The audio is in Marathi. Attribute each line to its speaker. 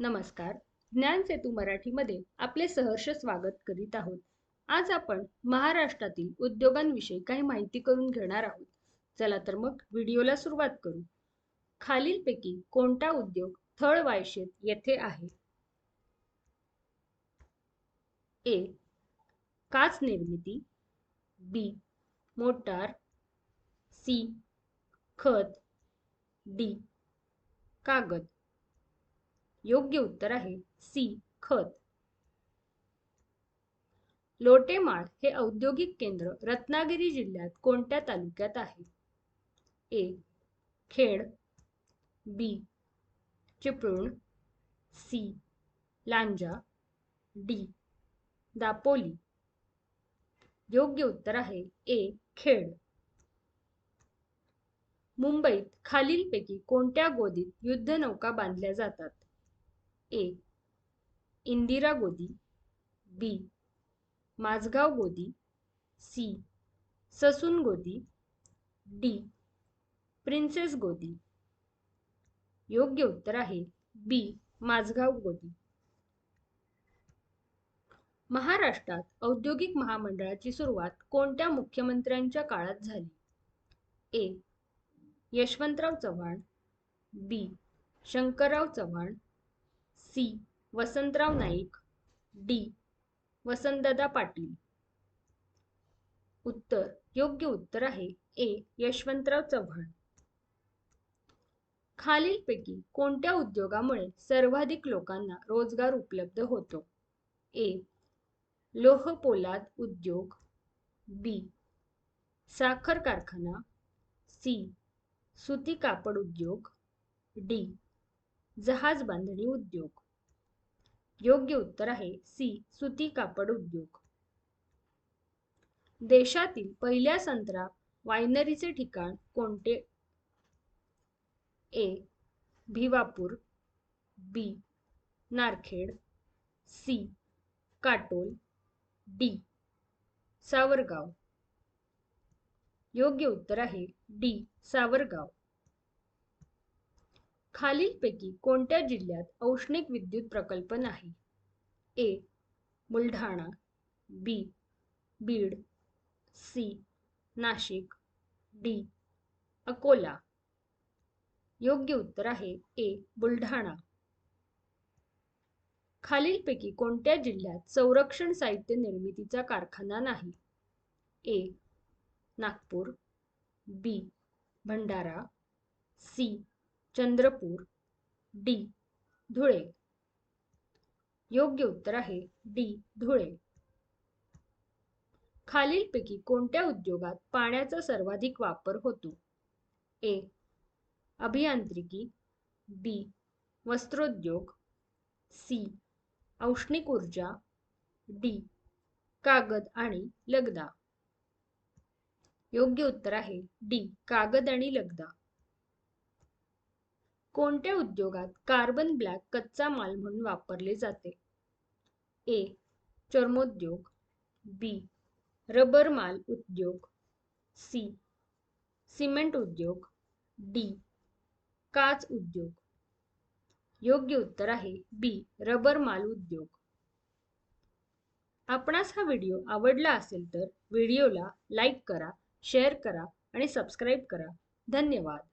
Speaker 1: नमस्कार. ज्ञान सेतू मराठीमध्ये आपले सहर्ष स्वागत करीत आहोत. आज आपण महाराष्ट्रातील उद्योगांविषयी काही माहिती करून घेणार आहोत. चला तर मग व्हिडिओला सुरुवात करू. खालीलपैकी कोणता उद्योग थळ वायशेत येथे आहे? ए. काच निर्मिती. बी. मोटार. सी. खत. डी. कागद. योग्य उत्तर आहे सी खत. लोटेमाळ हे औद्योगिक केंद्र रत्नागिरी जिल्ह्यात कोणत्या तालुक्यात आहे? A Khed. B Chiplun. C Lanja. D Dapoli. योग्य उत्तर आहे ए खेड. मुंबईत खालीलपैकी कोणत्या गोदीत युद्धनौका बांधल्या जातात? ए. इंदिरा गोदी. बी. माझगाव गोदी. सी. ससून गोदी. डी. प्रिन्सेस गोदी. योग्य उत्तर आहे बी. माझगाव गोदी. महाराष्ट्रात औद्योगिक महामंडळाची सुरुवात कोणत्या मुख्यमंत्र्यांच्या काळात झाली? A. Yashwantrao Chavan. B. Shankarrao Chavan. C. Vasantrao Naik. D. Vasantdada Patil. उत्तर. योग्य उत्तर आहे ए. यशवंतराव चव्हाण. खालीलपैकी कोणत्या उद्योगामुळे सर्वाधिक लोकांना रोजगार उपलब्ध होतो? ए. लोह पोलाद उद्योग. बी. साखर कारखाना. सी. सुती कापड उद्योग. डी. जहाज बांधणी उद्योग. योग्य उत्तर आहे सी सुती कापड उद्योग. देशातील पहिल्या संत्रा वायनरीचे ठिकाण कोणते? A Bhiwapur B Narkhed C Katol D Savargaon. योग्य उत्तर आहे डी सावरगाव. खालीलपैकी कोणत्या जिल्ह्यात औष्णिक विद्युत प्रकल्प नाही? A. Buldhana B Beed C Nashik D Akola. योग्य उत्तर आहे ए. बुलढाणा. खालीलपैकी कोणत्या जिल्ह्यात संरक्षण साहित्य निर्मितीचा कारखाना नाही? A. Nagpur B Bhandara C Chandrapur D Dhule. योग्य उत्तर आहे डी धुळे. खालीलपैकी कोणत्या उद्योगात पाण्याचा सर्वाधिक वापर होतो? ए अभियांत्रिकी बी वस्त्रोद्योग सी औष्णिक ऊर्जा डी कागद आणि लगदा. योग्य उत्तर आहे डी कागद आणि लगदा. कोणत्या उद्योगात कार्बन ब्लॅक कच्चा माल म्हणून वापरले जाते? ए चर्मोद्योग. बी रबर माल उद्योग. सी सिमेंट उद्योग. डी काच उद्योग. योग्य उत्तर आहे बी रबर माल उद्योग. आपणास हा व्हिडिओ आवडला असेल तर व्हिडिओला लाईक करा शेअर करा आणि सबस्क्राईब करा. धन्यवाद.